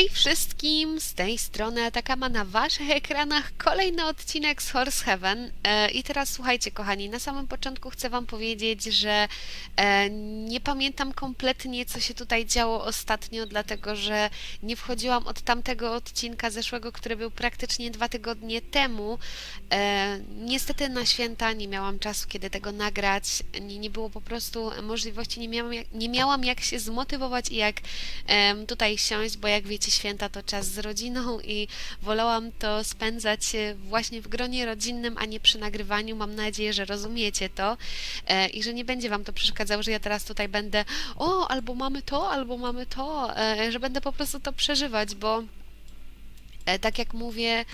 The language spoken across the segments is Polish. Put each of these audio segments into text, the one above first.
Hej wszystkim, z tej strony Atakama na waszych ekranach kolejny odcinek z Horse Heaven e, i teraz słuchajcie kochani, na samym początku chcę wam powiedzieć, że e, nie pamiętam kompletnie co się tutaj działo ostatnio, dlatego że nie wchodziłam od tamtego odcinka zeszłego, który był praktycznie dwa tygodnie temu. E, niestety na święta nie miałam czasu kiedy tego nagrać, nie, było po prostu możliwości, nie miałam nie miałam jak się zmotywować i jak tutaj siąść, bo jak wiecie, święta to czas z rodziną i wolałam to spędzać e, właśnie w gronie rodzinnym, a nie przy nagrywaniu. Mam nadzieję, że rozumiecie to e, i że nie będzie Wam to przeszkadzało, że ja teraz tutaj będę o, albo mamy to, albo mamy to, e, że będę po prostu to przeżywać, bo tak jak mówię,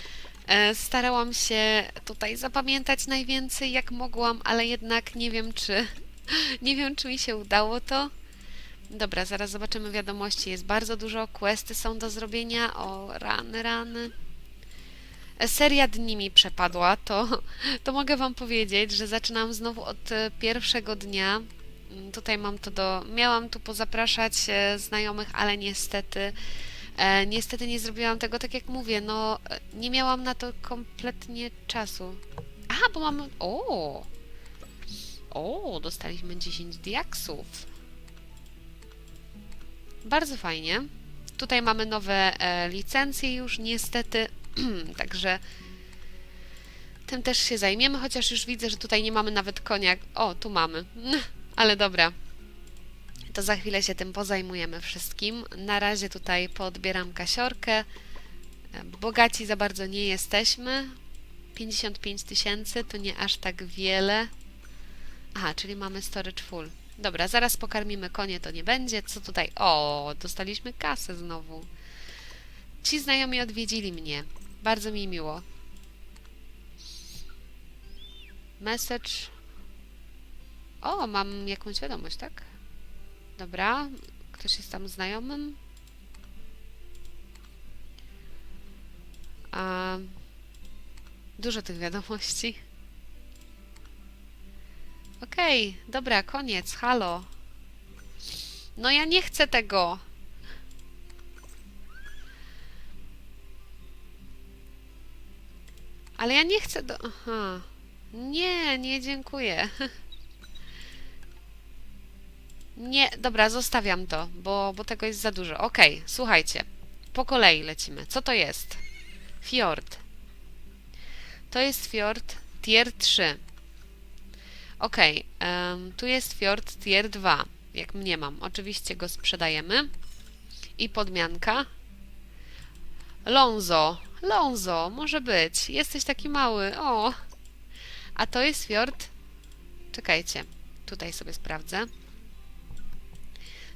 starałam się tutaj zapamiętać najwięcej jak mogłam, ale jednak nie wiem, czy nie wiem, czy mi się udało to. Dobra, zaraz zobaczymy wiadomości. Jest bardzo dużo, questy są do zrobienia. O, rany, rany. Seria dni mi przepadła, to, to mogę Wam powiedzieć, że zaczynam znowu od e, pierwszego dnia. Mm, Tutaj mam to do. Miałam tu pozapraszać e, znajomych, ale niestety. E, niestety nie zrobiłam tego, tak jak mówię, no nie miałam na to kompletnie czasu. Aha, bo mamy. O! O, dostaliśmy 10 diaksów. Bardzo fajnie. Tutaj mamy nowe e, licencje już niestety, także tym też się zajmiemy, chociaż już widzę, że tutaj nie mamy nawet konia. O, tu mamy. Ale dobra. To za chwilę się tym pozajmujemy wszystkim. Na razie tutaj poodbieram kasiorkę. E, Bogaci za bardzo nie jesteśmy. 55 tysięcy to nie aż tak wiele. Aha, czyli mamy storage full. Dobra, zaraz pokarmimy konie, to nie będzie. Co tutaj? O, dostaliśmy kasę znowu. Ci znajomi odwiedzili mnie. Bardzo mi miło. Message. O, mam jakąś wiadomość, tak? Dobra. Ktoś jest tam znajomym? A, dużo tych wiadomości. Okej, dobra, koniec, halo. No ja nie chcę tego. Ale ja nie chcę do... Aha. Nie, nie, dziękuję. Nie, dobra, zostawiam to, bo, bo tego jest za dużo. Okej, słuchajcie. Po kolei lecimy. Co to jest? Fjord. To jest fjord tier 3. Okej, em, tu jest Fjord Tier 2, jak mnie mam. Oczywiście go sprzedajemy. I podmianka. Lonzo, Lonzo, może być. Jesteś taki mały, o. A to jest Fjord... Czekajcie, tutaj sobie sprawdzę.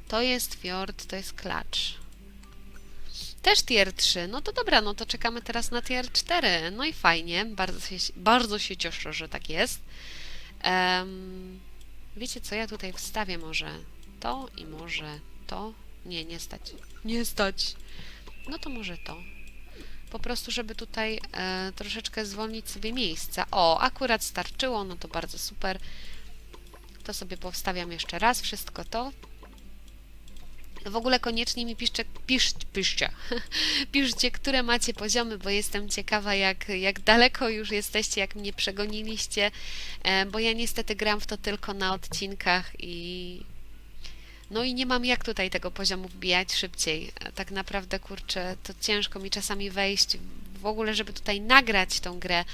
To jest Fjord, to jest klacz. Też tier 3. No to dobra, no to czekamy teraz na tier 4. No i fajnie, bardzo się, bardzo się cieszę, że tak jest. Em, wiecie co, ja tutaj wstawię może to i może to. Nie, nie stać. Nie stać. No to może to. Po prostu, żeby tutaj e, troszeczkę zwolnić sobie miejsca. O, akurat starczyło, no to bardzo super. To sobie powstawiam jeszcze raz, wszystko to. W ogóle koniecznie mi piszcie, pisz, piszcie, piszcie, które macie poziomy, bo jestem ciekawa, jak, jak daleko już jesteście, jak mnie przegoniliście, e, bo ja niestety gram w to tylko na odcinkach i no i nie mam jak tutaj tego poziomu wbijać szybciej. E, Tak naprawdę, kurczę, to ciężko mi czasami wejść w ogóle, żeby tutaj nagrać tą grę,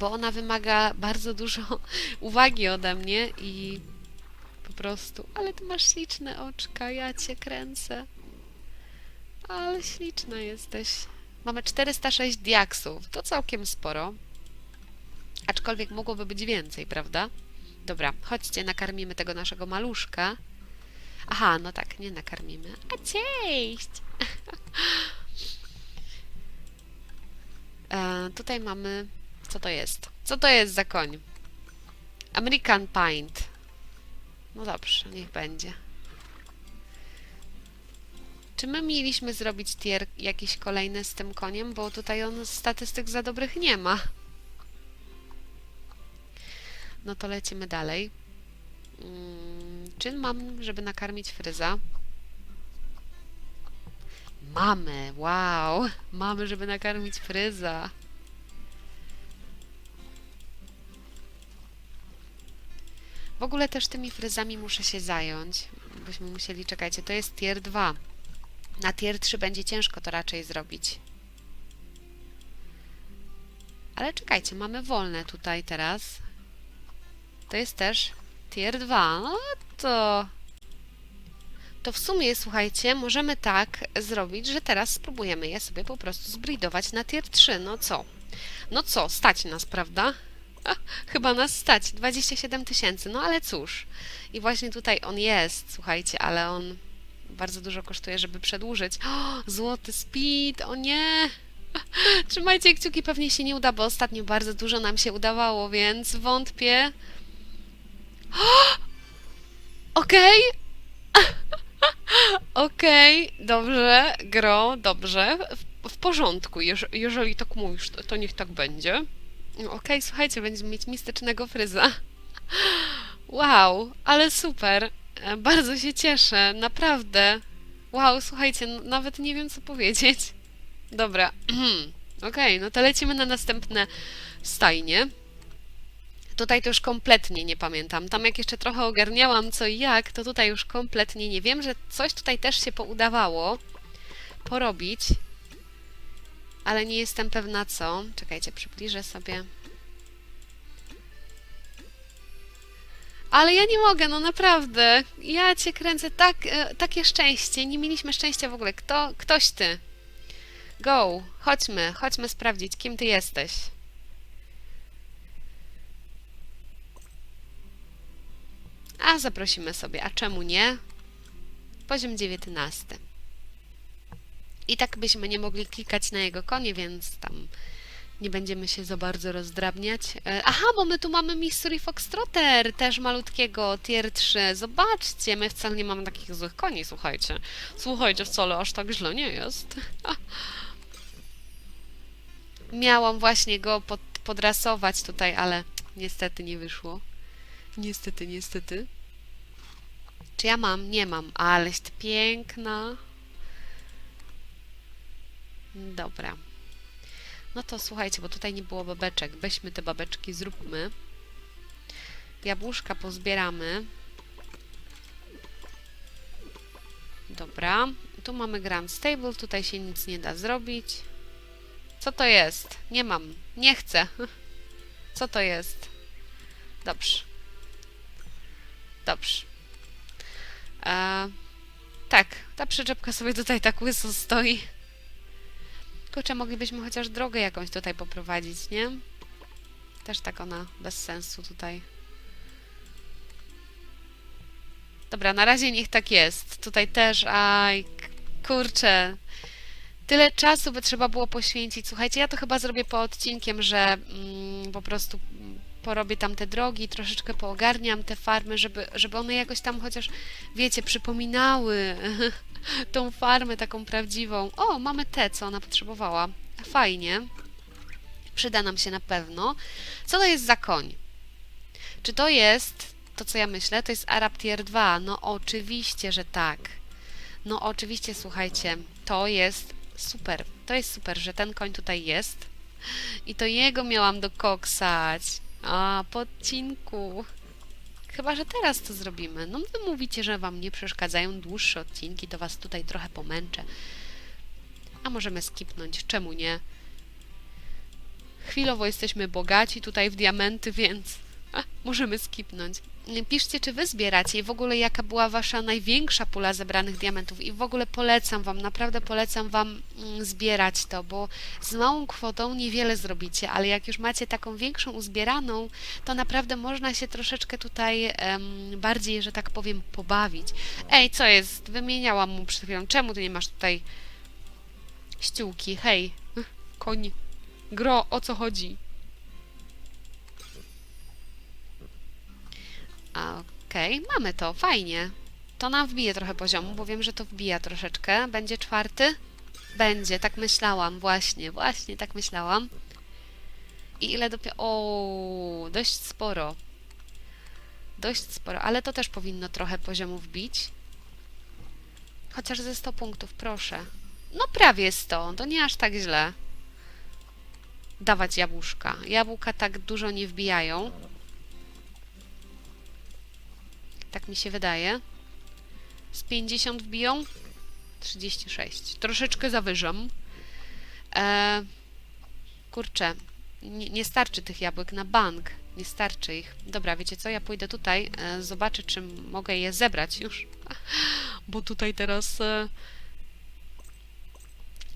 bo ona wymaga bardzo dużo uwagi ode mnie i prostu. Ale ty masz śliczne oczka, ja cię kręcę. Ale śliczna jesteś. Mamy 406 diaksów, to całkiem sporo. Aczkolwiek mogłoby być więcej, prawda? Dobra, chodźcie, nakarmimy tego naszego maluszka. Aha, no tak, nie nakarmimy. A cześć! e, tutaj mamy... Co to jest? Co to jest za koń? American Paint. No dobrze, niech będzie. Czy my mieliśmy zrobić tier jakiś kolejny z tym koniem? Bo tutaj on statystyk za dobrych nie ma. No to lecimy dalej. Mm, Czym mam, żeby nakarmić fryza? Mamy, wow. Mamy, żeby nakarmić fryza. W ogóle też tymi fryzami muszę się zająć, byśmy musieli, czekajcie, to jest tier 2. Na tier 3 będzie ciężko to raczej zrobić. Ale czekajcie, mamy wolne tutaj teraz. To jest też tier 2. No to... To w sumie, słuchajcie, możemy tak zrobić, że teraz spróbujemy je sobie po prostu zbridować na tier 3. No co? No co, stać nas, prawda? Chyba nas stać. 27 tysięcy. No ale cóż. I właśnie tutaj on jest, słuchajcie, ale on bardzo dużo kosztuje, żeby przedłużyć. O, złoty speed, o nie! Trzymajcie kciuki, pewnie się nie uda, bo ostatnio bardzo dużo nam się udawało, więc wątpię. Okej. Okej, dobrze, gro, dobrze. W, w porządku, jeż, jeżeli tak mówisz, to, to niech tak będzie. Okej, słuchajcie, będziemy mieć mistycznego fryza. Wow, ale super. E, Bardzo się cieszę, naprawdę. Wow, słuchajcie, nawet nie wiem co powiedzieć. Dobra. Okej, no to lecimy na następne stajnie. Tutaj to już kompletnie nie pamiętam. Tam jak jeszcze trochę ogarniałam co i jak, to tutaj już kompletnie nie wiem, że coś tutaj też się poudawało porobić, ale nie jestem pewna co. Czekajcie, przybliżę sobie. Ale ja nie mogę, no naprawdę. Ja cię kręcę tak, e, takie szczęście. Nie mieliśmy szczęścia w ogóle. Kto, ktoś ty. Go, chodźmy, chodźmy sprawdzić, kim ty jesteś. A zaprosimy sobie, a czemu nie? Poziom 19. I tak byśmy nie mogli klikać na jego konie, więc tam nie będziemy się za bardzo rozdrabniać. E, Aha, bo my tu mamy Mystery Foxtrotter, też malutkiego, tier 3. Zobaczcie, my wcale nie mamy takich złych koni, słuchajcie. Słuchajcie, wcale aż tak źle nie jest. Miałam właśnie go pod, podrasować tutaj, ale niestety nie wyszło. Niestety, niestety. Czy ja mam? Nie mam. Aleś ty piękna. Dobra. No to słuchajcie, bo tutaj nie było babeczek. Weźmy te babeczki, zróbmy. Jabłuszka pozbieramy. Dobra. Tu mamy Grand Stable, tutaj się nic nie da zrobić. Co to jest? Nie mam. Nie chcę. Co to jest? Dobrze. Dobrze. E, tak, ta przyczepka sobie tutaj tak łyso stoi. Kurczę, moglibyśmy chociaż drogę jakąś tutaj poprowadzić, nie? Też tak ona bez sensu tutaj. Dobra, na razie niech tak jest. Tutaj też, aj, kurczę. Tyle czasu by trzeba było poświęcić. Słuchajcie, ja to chyba zrobię po odcinkiem, że mm, po prostu porobię tam te drogi, troszeczkę poogarniam te farmy, żeby, żeby one jakoś tam chociaż, wiecie, przypominały tą farmę taką prawdziwą. O, mamy te, co ona potrzebowała. Fajnie. Przyda nam się na pewno. Co to jest za koń? Czy to jest, to co ja myślę, to jest Arab Tier 2? No oczywiście, że tak. No oczywiście, słuchajcie, to jest super. To jest super, że ten koń tutaj jest. I to jego miałam dokoksać. A, po. Chyba, że teraz to zrobimy. No wy mówicie, że wam nie przeszkadzają dłuższe odcinki, to was tutaj trochę pomęczę. A możemy skipnąć, czemu nie? Chwilowo jesteśmy bogaci tutaj w diamenty, więc możemy skipnąć. Piszcie, czy wy zbieracie i w ogóle jaka była wasza największa pula zebranych diamentów i w ogóle polecam wam, naprawdę polecam wam mm, zbierać to, bo z małą kwotą niewiele zrobicie, ale jak już macie taką większą uzbieraną, to naprawdę można się troszeczkę tutaj em, bardziej, że tak powiem, pobawić. Ej, co jest? Wymieniałam mu przed chwilą. Czemu ty nie masz tutaj ściółki? Hej, koń. Gro, o co chodzi? Okej, mamy to, fajnie. To nam wbije trochę poziomu, bo wiem, że to wbija troszeczkę. Będzie czwarty? Będzie, tak myślałam, właśnie, właśnie tak myślałam. I ile dopiero... O, dość sporo. Dość sporo, ale to też powinno trochę poziomu wbić. Chociaż ze 100 punktów, proszę. No prawie 100, to nie aż tak źle. Dawać jabłuszka. Jabłka tak dużo nie wbijają. Tak mi się wydaje. Z 50 wbiją? 36. Troszeczkę zawyżam. E, kurczę, nie, nie starczy tych jabłek na bank. Nie starczy ich. Dobra, wiecie co? Ja pójdę tutaj, e, zobaczę, czy mogę je zebrać już. Bo tutaj teraz e,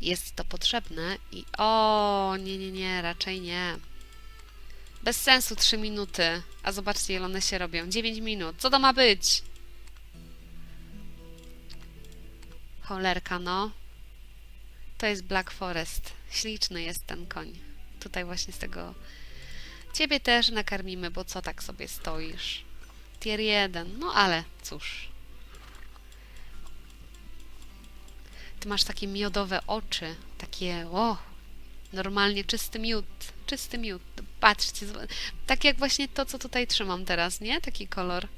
jest to potrzebne i o, nie, nie, nie, raczej nie. Bez sensu 3 minuty. A zobaczcie, ile one się robią. 9 minut. Co to ma być? Cholerka, no. To jest Black Forest. Śliczny jest ten koń. Tutaj właśnie z tego... Ciebie też nakarmimy, bo co tak sobie stoisz? Tier 1. No ale cóż. Ty masz takie miodowe oczy. Takie, o, normalnie czysty miód. Czysty miód. Patrzcie, tak jak właśnie to, co tutaj trzymam teraz, nie? Taki kolor.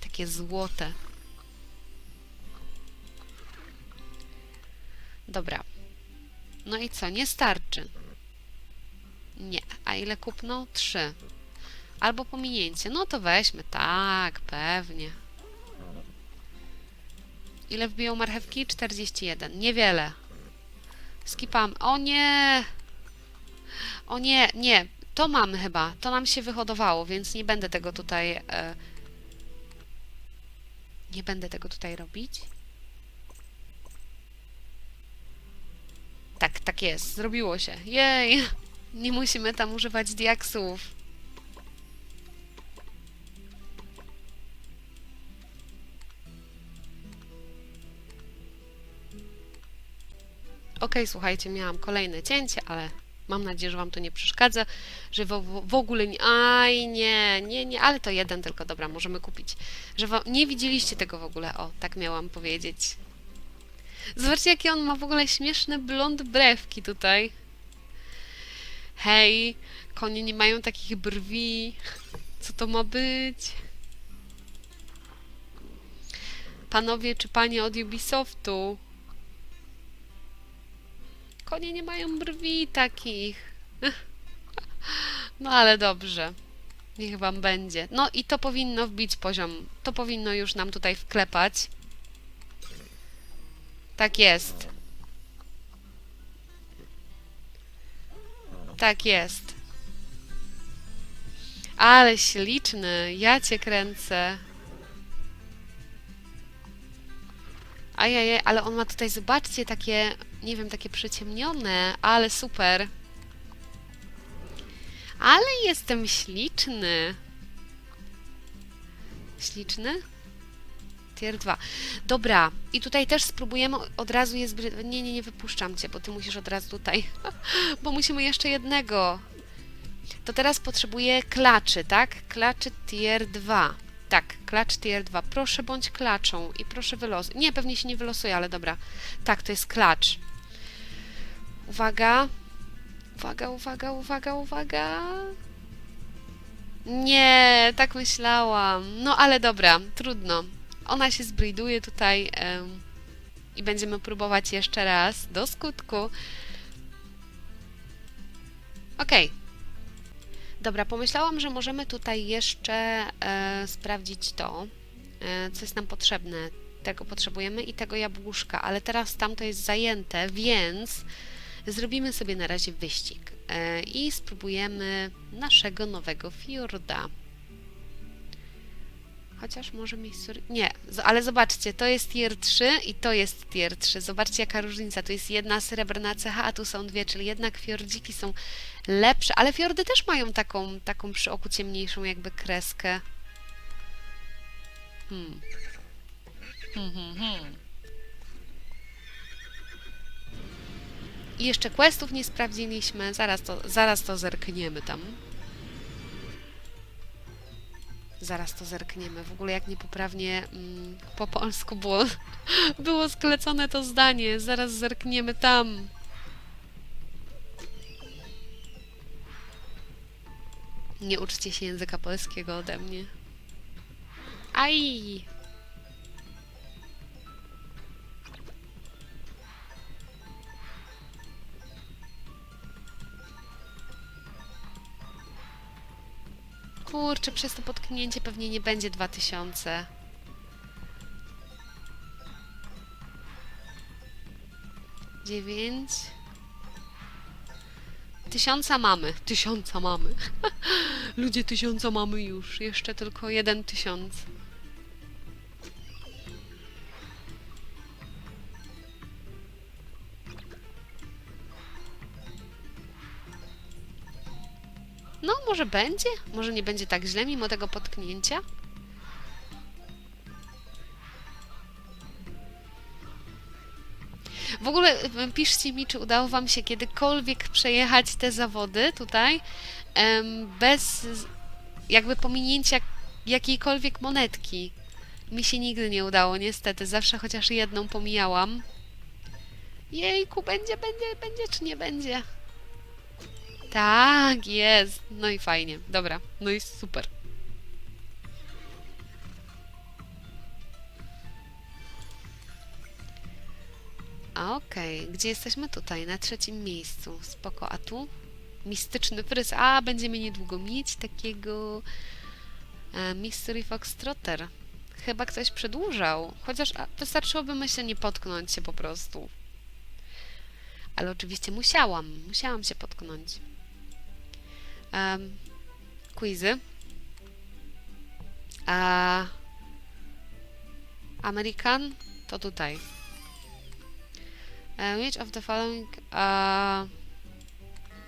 Takie złote. Dobra. No i co? Nie starczy. Nie. A ile kupną? Trzy. Albo pominięcie. No to weźmy. Tak, pewnie. Ile wbiją marchewki? 41. Niewiele. Skipam. O nie! O nie, nie. To mamy chyba. To nam się wyhodowało, więc nie będę tego tutaj... E... Nie będę tego tutaj robić. Tak, tak jest. Zrobiło się. Jej! Nie musimy tam używać diaksów. Okej, słuchajcie, miałam kolejne cięcie, ale mam nadzieję, że Wam to nie przeszkadza, że w, w, ogóle nie... Aj, nie, nie, nie, ale to jeden tylko, dobra, możemy kupić. Że wam, nie widzieliście tego w ogóle, o, tak miałam powiedzieć. Zobaczcie, jakie on ma w ogóle śmieszne blond brewki tutaj. Hej, konie nie mają takich brwi. Co to ma być? Panowie czy panie od Ubisoftu? Konie nie mają brwi takich. No ale dobrze. Niech wam będzie. No i to powinno wbić poziom. To powinno już nam tutaj wklepać. Tak jest. Tak jest. Ale śliczny. Ja cię kręcę. Ajajaj, ale on ma tutaj, zobaczcie, takie, nie wiem, takie przyciemnione, ale super. Ale jestem śliczny. Śliczny? Tier 2. Dobra, i tutaj też spróbujemy od razu je zbry... Nie, nie, nie wypuszczam cię, bo ty musisz od razu tutaj, bo musimy jeszcze jednego. To teraz potrzebuję klaczy, tak? Klaczy tier 2. Tak, klacz tier 2. Proszę bądź klaczą i proszę wylosuj. Nie, pewnie się nie wylosuje, ale dobra. Tak, to jest klacz. Uwaga. Uwaga, uwaga, uwaga, uwaga. Nie, tak myślałam. No ale dobra, trudno. Ona się zbriduje tutaj i będziemy próbować jeszcze raz do skutku. Okej. Dobra, pomyślałam, że możemy tutaj jeszcze e, sprawdzić to, e, co jest nam potrzebne. Tego potrzebujemy i tego jabłuszka, ale teraz tamto jest zajęte, więc zrobimy sobie na razie wyścig e, i spróbujemy naszego nowego fiorda. Chociaż może miejscu... Nie, ale zobaczcie, to jest tier 3 i to jest tier 3. Zobaczcie, jaka różnica. Tu jest jedna srebrna cecha, a tu są dwie, czyli jednak fiordziki są lepsze, ale fiordy też mają taką, taką przy oku ciemniejszą jakby kreskę. Hmm. Hmm, hmm, hmm. I jeszcze questów nie sprawdziliśmy. Zaraz to, zaraz to zerkniemy tam. Zaraz to zerkniemy. W ogóle jak niepoprawnie mm, po polsku było, było sklecone to zdanie. Zaraz zerkniemy tam. Nie uczcie się języka polskiego ode mnie. Aj! Kurczę, przez to potknięcie pewnie nie będzie 2000. Dziewięć. Tysiąca mamy. Tysiąca mamy. Ludzie, tysiąca mamy już. Jeszcze tylko jeden tysiąc. No, może będzie? Może nie będzie tak źle mimo tego potknięcia? W ogóle y, piszcie mi, czy udało Wam się kiedykolwiek przejechać te zawody tutaj bez jakby pominięcia jakiejkolwiek monetki. Mi się nigdy nie udało, niestety. Zawsze chociaż jedną pomijałam. Jejku, będzie, będzie, będzie, czy nie będzie? Tak, jest. No i fajnie. Dobra, no i super. A okej, gdzie jesteśmy? Tutaj, na trzecim miejscu. Spoko, a tu? Mistyczny fryz. A, będziemy niedługo mieć takiego e, Mystery Foxtrotter. Chyba ktoś przedłużał. Chociaż a, wystarczyłoby, myślę, nie potknąć się po prostu. Ale oczywiście musiałam. Musiałam się potknąć. Um, quizy. A American to tutaj. Uh, which of the following...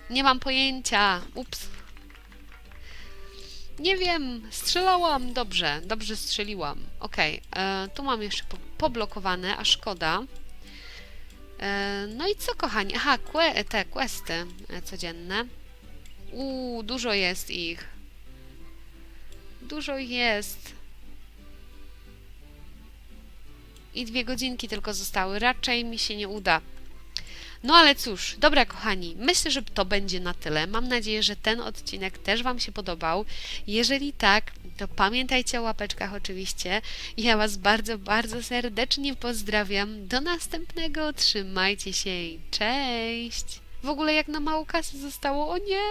Nie mam pojęcia. Ups. Nie wiem. Strzelałam. Dobrze. Dobrze strzeliłam. Okej. e, tu mam jeszcze po poblokowane, a szkoda. E, no i co, kochani? Aha, que te questy e, codzienne. Uuu, dużo jest ich. Dużo jest. I dwie godzinki tylko zostały. Raczej mi się nie uda. No ale cóż, dobra kochani, myślę, że to będzie na tyle. Mam nadzieję, że ten odcinek też Wam się podobał. Jeżeli tak, to pamiętajcie o łapeczkach oczywiście. Ja Was bardzo, bardzo serdecznie pozdrawiam. Do następnego, trzymajcie się i cześć! W ogóle jak na mało kasy zostało, o nie!